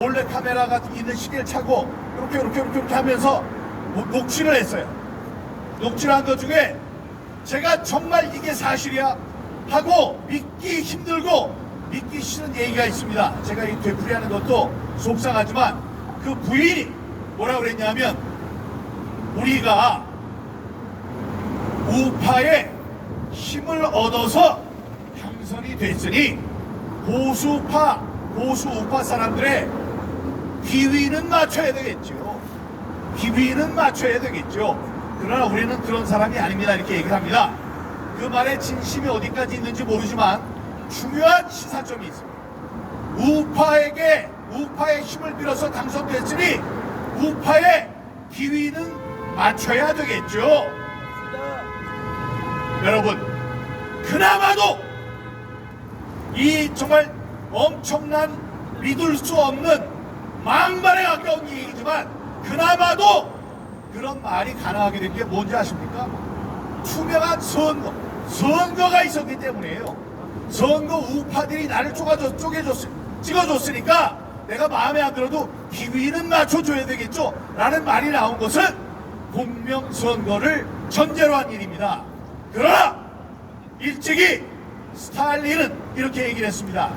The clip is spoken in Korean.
몰래 카메라가 있는 시계를 차고 이렇게 이렇게 이렇게, 이렇게 하면서 뭐 녹취를 했어요. 녹취를 한 것 중에 제가 정말 이게 사실이야 하고 믿기 힘들고 믿기 싫은 얘기가 있습니다. 제가 이 되풀이하는 것도 속상하지만 그 부인이 뭐라 그랬냐면 우리가 우파에 힘을 얻어서 당선이 됐으니 보수파, 보수 우파 사람들의 비위는 맞춰야 되겠죠. 비위는 맞춰야 되겠죠. 그러나 우리는 그런 사람이 아닙니다. 이렇게 얘기를 합니다. 그 말의 진심이 어디까지 있는지 모르지만 중요한 시사점이 있습니다. 우파에게 우파의 힘을 빌어서 당선됐으니 우파의 비위는 맞춰야 되겠죠. 여러분, 그나마도 이 정말 엄청난 믿을 수 없는 망발에 가까운 얘기지만 그나마도 그런 말이 가능하게 된 게 뭔지 아십니까? 투명한 선거, 선거가 있었기 때문이에요. 선거 우파들이 나를 쪼가줬, 쪼개줬, 찍어줬으니까 내가 마음에 안 들어도 기위는 맞춰줘야 되겠죠? 라는 말이 나온 것은 공명선거를 전제로 한 일입니다. 그러나 일찍이 스탈린은 이렇게 얘기를 했습니다.